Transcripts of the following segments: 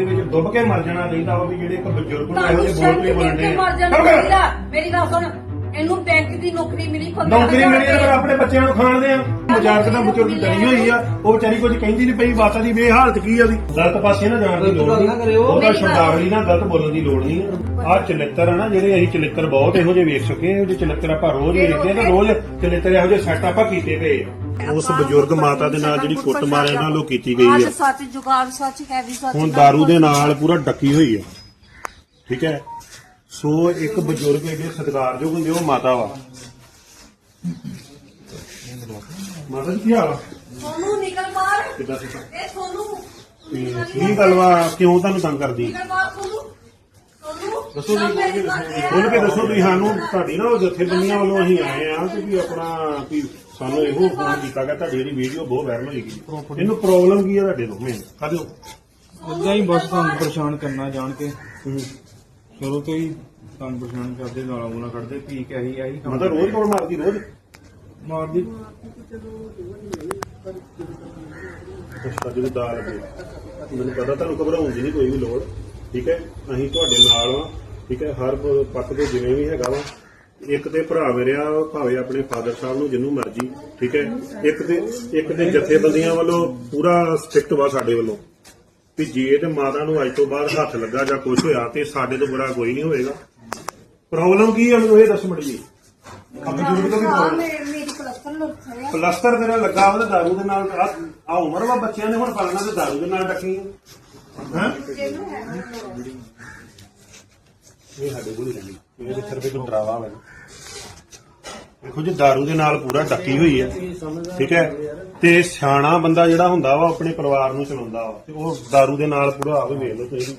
ਦੇ ਵਿੱਚ ਡੁੱਬ ਕੇ ਮਰ ਜਾਣਾ ਚਾਹੀਦਾ ਵਾ ਵੀ ਜਿਹੜੇ ਇੱਕ ਬਜ਼ੁਰਗ ਨੂੰ ਇਹੋ ਜਿਹੇ ਬੋਲ ਕੇ ਬੋਲਣੇ ਮਰ ਜਾਣਾ ਚਾਹੀਦਾ? ਮੇਰੀ ਗੱਲ ਸੁਣ ਇਹਨੂੰ ਬੈਂਕ ਦੀ ਨੌਕਰੀ ਮਿਲੀ ਪੰਦਰਾਂ ਨੌਕਰੀ ਮਿਲੀ ਤਾਂ। ਆਪਣੇ ਬੱਚਿਆਂ ਨੂੰ ਖਾਣਦੇ ਆ। ਮਜ਼ਾਕ ਦਾ ਬਜ਼ੁਰਗ ਡਰੀ ਹੋਈ ਆ ਉਹ ਵਿਚਾਰੀ ਕੁਝ ਕਹਿੰਦੀ ਨਹੀਂ ਪਈ ਬਾਤਾਂ ਦੀ ਵੇ ਹਾਲਤ ਕੀ ਆ ਦੀ ਗਲਤ ਪਾਸੇ ਨਾ ਜਾਣ ਦੀ ਲੋੜ ਗਲਤ ਨਾ ਕਰਿਓ। ਉਹਦਾ ਸ਼ਬਦਾਵਲੀ ਨਾਲ ਗਲਤ ਬੋਲਣ ਦੀ ਲੋੜ ਨਹੀਂ ਆ। ਚਲਿੱਤਰ ਆ ਨਾ ਜਿਹੜੇ ਅਸੀਂ ਚਲਿੱਤਰ ਬਹੁਤ ਇਹੋ ਜਿਹੇ ਵੇਖ ਚੁੱਕੇ ਆ ਉਹ ਜਿਹੇ ਚਲਿੱਤਰ ਆਪਾਂ ਰੋਜ਼ ਵੇਖਦੇ ਆ ਤੇ ਰੋਜ਼ ਚਲਿੱਤਰ ਇਹੋ ਜਿਹੇ ਸੈੱਟ ਆਪਾਂ ਕੀਤੇ ਪਏ ਆ। ਉਸ ਬਜ਼ੁਰਗ ਮਾਤਾ ਦੇ ਨਾਲ ਜਿਹੜੀ ਕੁੱਟ ਮਾਰਿਆ ਨਾਲ ਉਹ ਕੀਤੀ ਗਈ ਸੱਚ ਸੱਚ ਹੈ ਵੀ ਸੱਚ ਹੁਣ दारू ਦੇ ਨਾਲ ਪੂਰਾ ਡੱਕੀ ਹੋਈ ਆ। ਠੀਕ ਹੈ? ਸੋ ਇੱਕ ਬਜ਼ੁਰਗ ਜਿਹੜੇ ਸਤਿਕਾਰਯੋਗ ਹੁੰਦੇ ਉਹ ਮਾਤਾ ਵਾ। ਮਾਤਾ ਜੀ ਕੀ ਹਾਲ ਆ? ਸੋਨੂੰ ਨਿਕਲ ਬਾਹਰ। ਕਿੱਦਾਂ ਸੀ ਇਹ ਕੀ ਗੱਲ ਵਾ ਕਿਉਂ ਤੁਹਾਨੂੰ ਤੰਗ ਕਰਦੀ? ਨਿਕਲ ਦੱਸੋ ਜੀ। ਖੋਲ ਕੇ ਦੱਸੋ ਤੁਸੀਂ ਸਾਨੂੰ ਤੁਹਾਡੀ ਨਾ ਉਹ ਜਥੇਬੰਦੀਆਂ ਵੱਲੋਂ ਅਸੀਂ ਆਏ ਆ ਤੇ ਵੀ ਆਪਣਾ ਵੀ ਸਾਨੂੰ ਇਹੋ ਫੋਨ ਕੀਤਾ ਗਿਆ ਤੁਹਾਡੀ ਜਿਹੜੀ ਵੀਡੀਓ ਬਹੁਤ ਵਾਇਰਲ ਹੋਈ ਗਈ। ਇਹਨੂੰ ਪ੍ਰੋਬਲਮ ਕੀ ਆ ਤੁਹਾਡੇ ਤੋਂ ਮੈਂ ਕਾਹਦੇ ਉਦਾਂ ਹੀ ਬਸ ਤੁਹਾਨੂੰ ਪਰੇਸ਼ਾਨ ਕਰਨਾ ਜਾਣ ਕੇ। ਸ਼ੁਰੂ ਤੋਂ ਹੀ ਤੁਹਾਨੂੰ ਪਰੇਸ਼ਾਨ ਕਰਦੇ ਗਾਲਾਂ ਗੂਲਾਂ ਕੱਢਦੇ ਪੀ ਕੇ ਆਹੀ ਆਹੀ ਕੰਮ ਮਤਲਬ ਰੋਜ਼ ਕੋਲ ਮਾਰਦੀ ਰੋਜ਼। ਮਾਰਦੀ। ਅੱਛਾ ਜਦੋਂ ਦਾਲ ਲੱਗੇ। ਮੈਨੂੰ ਪਤਾ ਤੁਹਾਨੂੰ ਘਬਰਾਉਣ ਦੀ ਨਹੀਂ ਕੋਈ ਵੀ ਲੋੜ। ਠੀਕ ਹੈ? ਅਸੀਂ ਤੁਹਾਡੇ ਨਾਲ ਵਾਂ, ਠੀਕ ਹੈ? ਹਰ ਪੱਖ ਦੇ ਜਿਵੇਂ ਵੀ ਹੈਗਾ ਵਾ। ਇੱਕ ਤੇ ਭਰਾ ਮੇਰੇ ਭਾਵੇਂ ਆਪਣੇ ਫਾਦਰ ਸਾਹਿਬ ਨੂੰ ਜਿੰਨੂੰ ਮਰਜ਼ੀ, ਠੀਕ ਹੈ? ਇੱਕ ਤੇ ਇੱਕ ਤੇ ਜਥੇਬੰਦੀਆਂ ਵੱਲੋਂ ਪੂਰਾ ਸਟ੍ਰਿਕਟ ਵਾ ਸਾਡੇ ਵੱਲੋਂ। ਵੀ ਜੇ ਤੇ ਮਾਤਾ ਨੂੰ ਅੱਜ ਤੋਂ ਬਾਅਦ ਹੱਥ ਲੱਗਾ ਜਾਂ ਕੁਝ ਹੋਇਆ ਤੇ ਸਾਡੇ ਤੋਂ ਬੁਰਾ ਕੋਈ ਨਹੀਂ ਹੋਏਗਾ ਪ੍ਰੋਬਲਮ ਕੀ ਹੈ ਮੈਨੂੰ ਇਹ ਦੱਸ ਮੜੀ ਜੀ ਬਜ਼ੁਰਗ ਪਲਸਤਰ ਲੁੱਟ ਹੈ ਪਲਸਤਰ ਤੇਰਾ ਲੱਗਾ ਉਹਦੇ ਦਾਰੂ ਦੇ ਨਾਲ ਆ ਉਮਰ ਵਾ ਬੱਚਿਆਂ ਨੇ, ਹੁਣ ਪਲਣਾ ਤੇ ਦਾਰੂ ਦੇ ਨਾਲ ਡੱਕੀ ਇਹ ਸਾਡੇ ਕੋਲ ਹੀ ਰਹਿੰਦੀ। ਇਹ ਤੇ ਸਿਰਫ ਇੱਕ ਡਰਾਵਾ ਵਾ। ਦੇਖੋ ਜੀ ਦਾਰੂ ਦੇ ਨਾਲ ਪੂਰਾ ਡੱਕੀ ਹੋਈ ਹੈ ਠੀਕ ਹੈ? ਤੇ ਸਿਆਣਾ ਬੰਦਾ ਜਿਹੜਾ ਹੁੰਦਾ ਵਾ ਉਹ ਆਪਣੇ ਪਰਿਵਾਰ ਨੂੰ ਚਲਾਉਂਦਾ ਵਾ। ਤੇ ਉਹ ਦਾਰੂ ਦੇ ਨਾਲ ਪੂਰਾ ਆਵੇ ਵੇਖ ਲਓ ਤੁਸੀਂ।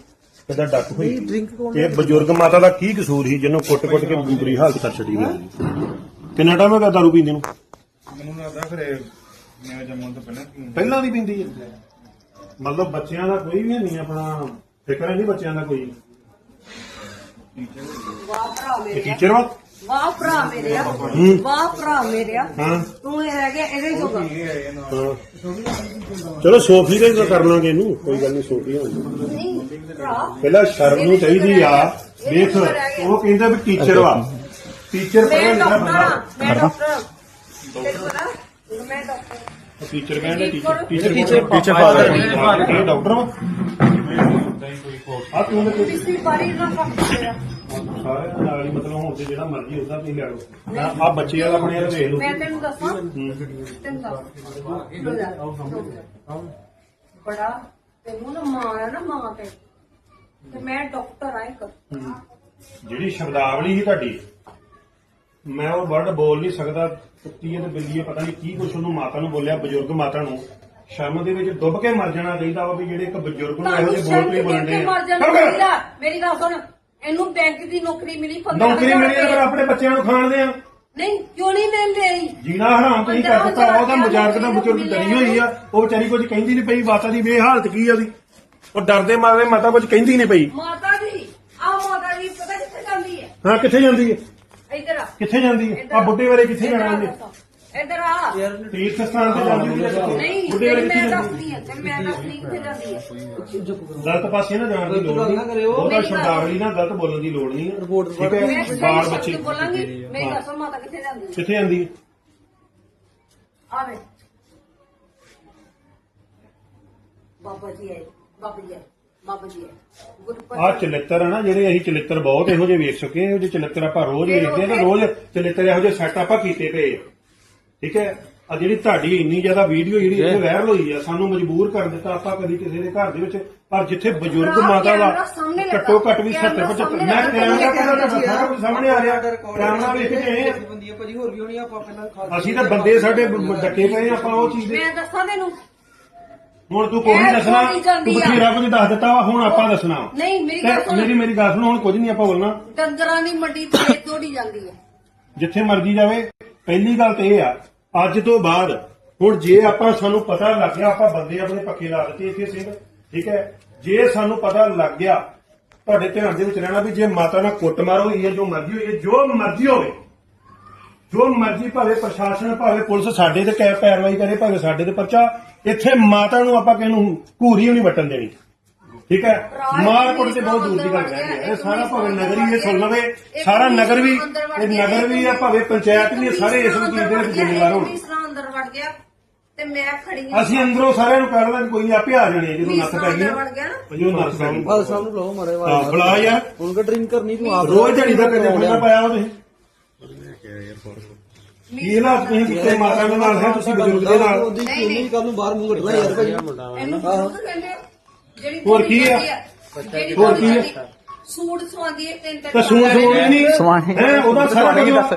ਕਿੱਦਾਂ ਡੱਕ ਹੋਈ। ਇਹ ਬਜ਼ੁਰਗ ਮਾਤਾ ਦਾ ਕੀ ਕਸੂਰ ਸੀ ਜਿਹਨੂੰ ਕੁੱਟ-ਕੁੱਟ ਕੇ ਬੁਰੀ ਹਾਲਤ ਕਰ ਛੱਡੀ ਗਈ ਕਿੰਨਾ ਟਾਈਮ ਹੋ ਗਿਆ ਦਾਰੂ ਪੀਂਦੇ ਨੂੰ? ਮੈਨੂੰ ਲੱਗਦਾ ਖਰੇ ਮੈਂ ਜੰਮਣ ਤੋਂ ਪਹਿਲਾਂ। ਪਹਿਲਾਂ ਦੀ ਪਿੰਦੀ ਹੈ ਮਤਲਬ ਬੱਚਿਆਂ ਦਾ ਕੋਈ ਵੀ ਨਹੀਂ ਆਪਣਾ ਫਿਕਰ ਨਹੀਂ ਬੱਚਿਆਂ ਦਾ ਕੋਈ? ਵਾਹ ਭਰਾ ਇਹ ਮੇਰੇ ਟੀਚਰ ਵਾ? ਵਾਹ ਭਰਾ ਮੇਰੇ ਆ। ਹੂੰ। ਵਾਹ ਭਰਾ ਮੇਰੇ ਆ। ਹਾਂ। ਤੂੰ ਇਹ ਰਹਿ ਗਿਆ ਇਹਦੇ ਜੋਗਾ। ਹਾਂ। ਚਲੋ ਸੋਫੀ ਦੇ ਤਾਂ ਕਰ ਲਾਂਗੇ ਇਹਨੂੰ। ਕੋਈ ਗੱਲ ਨਹੀਂ ਸੋਫੀ ਹੋਣੀ ਨਹੀਂ ਭਰਾ। ਪਹਿਲਾਂ ਸ਼ਰਮ ਨੂੰ ਚਾਹੀਦੀ ਆ। ਵੇਖ ਉਹ ਕਹਿੰਦਾ ਵੀ ਟੀਚਰ ਵਾ। ਟੀਚਰ ਮੈਂ ਪਹਿਲਾਂ ਡਾਕਟਰ ਲਿਖਿਆ ਆ ਬੰਦਾ। ਮੈਂ ਡਾਕਟਰ ਤੈਨੂੰ ਪਤਾ ਮੈਂ ਡਾਕਟਰ ਟੀਚਰ ਕਹਿੰਦਾ teacher teacher teacher teacher father ਇਹ ਡਾਕਟਰ ਵਾ। ਆ ਤੂੰ ਤੇ ਪਿਛਲੀ ਵਾਰੀ ਨਾ ਕੰਮ ਕਰਿਆ ਸਾਰਿਆਂ ਨਾਲ ਹੀ ਮਤਲਬ ਹੁਣ ਤੇ ਜਿਹੜਾ ਮਰਜ਼ੀ ਉਹਦਾ ਤੁਸੀਂ ਲੈ ਲਓ ਆ ਬੱਚੇ ਵਾਲਾ ਆਪਣੇ ਵਾਲਾ ਵੇਖ ਲਓ। ਮੈਂ ਤੈਨੂੰ ਦੱਸਾਂ। ਤੈਨੂੰ ਦੱਸ। ਬੜਾ ਤੈਨੂੰ ਨਾ ਮਾਂ ਆ ਨਾ ਮਾਂ ਤੇ। ਤੇ ਮੈਂ ਡਾਕਟਰ ਆ ਇੱਕ। ਜਿਹੜੀ ਸ਼ਬਦਾਵਲੀ ਸੀ ਤੁਹਾਡੀ ਮੈਂ ਉਹ ਵਰਡ ਬੋਲ ਨਹੀਂ ਸਕਦਾ ਕੁੱਤੀ ਤੇ ਬਿੱਲੀ ਪਤਾ ਨਹੀਂ ਕੀ ਕੁਛ ਉਹਨੂੰ ਮਾਤਾ ਨੂੰ ਬੋਲਿਆ ਬਜ਼ੁਰਗ ਮਾਤਾ ਨੂੰ। ਸ਼ਰਮ ਦੇ ਵਿੱਚ ਡੁੱਬ ਕੇ ਮਰ ਜਾਣਾ ਚਾਹੀਦਾ ਵਾ ਵੀ ਜਿਹੜੇ ਇੱਕ ਬਜ਼ੁਰਗ ਨੂੰ ਇਹੋ ਜਿਹੇ ਬੋਲ ਕੇ ਬੋਲਣੇ ਕਿੱਥੇ ਮਰ ਜਾਣਾ ਚਾਹੀਦਾ ਮੇਰੀ ਗੱਲ ਸੁਣ ਇਹਨੂੰ ਬੈਂਕ ਦੀ ਨੌਕਰੀ ਮਿਲੀ ਪੰਦਰਾਂ ਨੌਕਰੀ ਮਿਲੀ ਫਿਰ ਆਪਣੇ ਬੱਚਿਆਂ ਨੂੰ ਖਾਣਦੇ ਆ। ਨਹੀਂ ਕਿਉਂ ਨਹੀਂ ਮਿਲਦੀ ਜੀਣਾ ਹਰਾਮ ਤੁਸੀਂ ਕਰ ਦਿੱਤਾ ਉਹਦਾ ਮਜ਼ਾਕ ਦਾ ਬਜ਼ੁਰਗ ਡਰੀ ਹੋਈ ਆ ਉਹ ਵਿਚਾਰੀ ਕੁਝ ਕਹਿੰਦੀ ਨਹੀਂ ਪਈ ਮਾਤਾ ਦੀ ਵੇ ਹਾਲਤ ਕੀ ਆ ਦੀ ਉਹ ਡਰਦੇ ਮਾਰੇ ਮਾਤਾ ਕੁਝ ਕਹਿੰਦੀ ਨਹੀਂ ਪਈ। ਮਾਤਾ ਦੀ ਆ ਮਾਤਾ ਦੀ ਪਤਾ ਕਿੱਥੇ ਜਾਂਦੀ ਹੈ? ਹਾਂ ਕਿੱਥੇ ਜਾਂਦੀ ਹੈ? ਇੱਧਰ ਆ। ਕਿੱਥੇ ਜਾਂਦੀ ਹੈ ਆ। ਬੁੱਢੇ ਵਾਲੇ ਕਿੱਥੇ ਜਾਣਾ ਉਹਨੇ ਇੱਧਰ ਆ। ਤੀਰਥ ਸਥਾਨ ਤੇ ਜਾਂਦੀ ਹੈ ਨਹੀਂ ਬੁੱਢੇ ਵਾਲੇ ਕਿੱਥੇ ਮੈਂ ਜਾਂਦੀ ਦੱਸਦੀ ਹਾਂ ਤੇ ਮੈਂ ਦੱਸਦੀ ਕਿੱਥੇ ਜਾਂਦੀ ਹੈ ਗਲਤ ਪਾਸੇ ਨਾ ਜਾਣ ਦੀ ਲੋੜ ਨਹੀਂ। ਕਰਿਓ। ਉਹਦਾ ਸ਼ਬਦਾਵਲੀ ਨਾਲ ਗਲਤ ਬੋਲਣ ਦੀ ਲੋੜ ਨਹੀਂ ਹੈ ਰਿਪੋਰਟ ਠੀਕ ਮੈਂ ਹੈ ਸਹੀ ਬਾਲ ਸ਼ਬਦ ਬੱਚੇ ਬੋਲਾਂਗੀ ਮੇਰੀ ਮਾਤਾ ਕਿੱਥੇ ਜਾਂਦੀ ਹੈ ਕਿੱਥੇ ਜਾਂਦੀ ਹੈ ਆਵੇ ਬਾਬਾ ਜੀ ਆਏ ਬਾਬਾ ਜੀ ਆਏ। ਬਾਬਾ ਜੀ ਆਏ ਗੁਰਪਤ ਆ ਚਲਿੱਤਰ ਆ ਨਾ ਜਿਹੜੇ ਅਸੀਂ ਚਲਿੱਤਰ ਬਹੁਤ ਇਹੋ ਜਿਹੇ ਵੇਖ ਚੁੱਕੇ ਆ ਇਹੋ ਜਿਹੇ ਚਲਿੱਤਰ ਆਪਾਂ ਰੋਜ਼ ਵੇਖਦੇ ਆ ਤੇ ਰੋਜ਼ ਚਲਿੱਤਰ ਇਹੋ ਜਿਹੇ ਸੈੱਟ ਆਪਾਂ ਕੀਤੇ ਪਏ ਆ ਠੀਕ ਹੈ ਆ ਜਿਹੜੀ ਤੁਹਾਡੀ ਇੰਨੀ ਜ਼ਿਆਦਾ ਵੀਡੀਓ ਜਿਹੜੀ ਇੱਥੇ ਵਾਇਰਲ ਹੋਈ ਆ ਸਾਨੂੰ ਮਜਬੂਰ ਕਰ ਦਿੱਤਾ ਆਪਾਂ ਕਦੀ ਕਿਸੇ ਦੇ ਘਰ ਦੇ ਵਿੱਚ ਪਰ ਜਿੱਥੇ ਬਜ਼ੁਰਗ ਮਾਤਾ ਦਾ। ਘੱਟੋ ਘੱਟ ਵੀ ਕੈਮਰਾ 70 75 ਸਾਹਮਣੇ ਮੈਂ। ਕੈਮਰਾ ਕਹਿੰਦਾ ਤਾਂ ਸਾਰਾ ਕੁਝ ਸਾਹਮਣੇ ਆ ਰਿਹਾ ਕੈਮਰਾ ਵੇਖ ਕੇ ਆਏ ਆ। ਬੰਦੀ ਆ ਭਾਜੀ ਹੋਰ ਵੀ ਹੋਣੀ ਆਪਾਂ ਪਹਿਲਾਂ ਖਾ ਅਸੀਂ ਤਾਂ ਬੰਦੇ ਸਾਡੇ ਡੱਕੇ ਪਏ ਆ, ਆਪਾਂ ਉਹ ਚੀਜ਼ ਦੇ ਮੈਂ ਦੱਸਾਂ ਤੈਨੂੰ ਹੁਣ ਤੂੰ ਕੋਈ ਨਹੀਂ ਇਹ ਦੱਸਣਾ ਥੋੜ੍ਹੀ ਜਾਂਦੀ ਤੂੰ ਆ। ਬਥੇਰਾ ਕੁਝ ਦੱਸ ਦਿੱਤਾ ਵਾ ਹੁਣ ਆਪਾਂ ਦੱਸਣਾ ਵਾ। ਨਹੀਂ ਮੇਰੀ ਗੱਲ ਤੇ ਸੁਣ ਮੇਰੀ ਮੇਰੀ ਗੱਲ ਸੁਣ ਹੁਣ ਕੁਝ ਨਹੀਂ ਆਪਾਂ ਬੋਲਣਾ ਡੰਗਰਾਂ ਦੀ ਮੰਡੀ ਤੇ ਤੋੜੀ ਜਾਂਦੀ ਹੈ ਜਿੱਥੇ ਮਰਜ਼ੀ ਜਾਵੇ ਪਹਿਲੀ ਗੱਲ ਤੇ ਇਹ ਆ ਅੱਜ ਤੋਂ ਬਾਅਦ ਹੁਣ ਜੇ ਆਪਾਂ ਸਾਨੂੰ ਪਤਾ ਲੱਗ ਗਿਆ ਆਪਾਂ ਬੰਦੇ ਆਪਣੇ ਪੱਕੇ ਲਾ ਦਿੱਤੇ ਇੱਥੇ ਸਿੰਘ ਠੀਕ ਹੈ ਜੇ ਸਾਨੂੰ ਪਤਾ ਲੱਗ ਗਿਆ ਤੁਹਾਡੇ ਧਿਆਨ ਦੇ ਵਿੱਚ ਰਹਿਣਾ ਵੀ ਜੇ ਮਾਤਾ ਨਾਲ ਕੁੱਟਮਾਰ ਹੋਈ ਹੈ ਜੋ ਮਰਜ਼ੀ ਹੋਈ ਹੈ ਜੋ ਮਰਜ਼ੀ ਹੋਵੇ ਜੋ ਮਰਜ਼ੀ ਭਾਵੇਂ ਪ੍ਰਸ਼ਾਸਨ ਭਾਵੇਂ ਪੁਲਿਸ ਸਾਡੇ ਤੇ ਕੈ ਪੈਰਵਾਈ ਕਰੇ ਭਾਵੇਂ ਸਾਡੇ ਤੇ ਪਰਚਾ ਇੱਥੇ ਮਾਤਾ ਨੂੰ ਆਪਾਂ ਕਿਸੇ ਨੂੰ ਘੂਰੀ ਵੀ ਨਹੀਂ ਵਟਣ ਦੇਣੀ। ਠੀਕ ਹੈ? ਮਾਰਕੁੱਟ ਤੇ ਬਹੁਤ ਦੂਰ ਦੀ ਗੱਲ ਰਹਿ ਗਈ। ਇਹ ਸਾਰਾ ਭਾਵੇਂ ਨਗਰ ਹੀ ਇਹ ਸੁਣ ਲਵੇ ਸਾਰਾ ਨਗਰ ਵੀ ਇਹ ਨਗਰ ਵੀ ਆ ਭਾਵੇਂ ਪੰਚਾਇਤ ਵੀ ਸਾਰੇ ਇਸ ਚੀਜ਼ ਦੇ ਵਿੱਚ ਜ਼ਿੰਮੇਵਾਰ ਹੋਣ। ਤੀਸਰਾ ਅੰਦਰ ਵੜ ਗਿਆ ਤੇ ਮੈਂ ਖੜੀ ਹਾਂ। ਅਸੀਂ ਅੰਦਰੋਂ ਸਾਰਿਆਂ ਨੂੰ ਕਹਿ ਦੇਣਾ ਕੋਈ ਨਹੀਂ ਆਪੇ ਆ ਜਾਣੇ ਜਦੋਂ ਨੱਥ ਪੈ ਗਈ ਨਾ। ਜਦੋਂ ਨੱਥ ਪੈ ਗਈ। ਬਾਦ ਸਾਹਿਬ ਨੂੰ ਬੁਲਾਓ ਮਾਰੇ ਹਾਂ ਬੁਲਾ ਯਾਰ। ਹੁਣ ਕਿ ਡਰਿੰਕ ਕਰਨੀ ਤੂੰ ਆਪ ਰੋਜ਼ ਦਿਹਾੜੀ ਦਾ ਕਿੰਨੇ ਬੰਦਾ ਪਾਇਆ ਤੁਸੀਂ ਤੁਸੀਂ ਕਿਤੇ ਮਾਤਾ ਦੇ ਨਾਲ ਹੈ ਤੁਸੀਂ ਬਜ਼ੁਰਗ ਦੇ ਨਾਲ? ਉਹਦੀ ਕਿਉਂ ਨਹੀਂ ਕੱਲ ਨੂੰ ਬਾਹਰ ਮੂੰਹ ਕੱਢਣਾ ਯਾਰ ਭਾਈ। ਇਹਨੂੰ ਜ਼ਰੂਰ ਕਹਿੰਦੇ ਆ। ਜਿਹੜੀ ਹੋਰ ਕੀ ਆ? ਜਿਹੜੀ ਹੋਰ ਕੀ ਆ? ਸੂਟ ਸਵਾਦੀ ਹੈ ਤਿੰਨ ਤਿੰਨ ਤਾਂ ਸੂਣ ਸੂਣ ਨਹੀਂ? ਸਵਾਣੀ ਹੈ ਉਹਦਾ ਸਾਰਾ ਦੱਸ।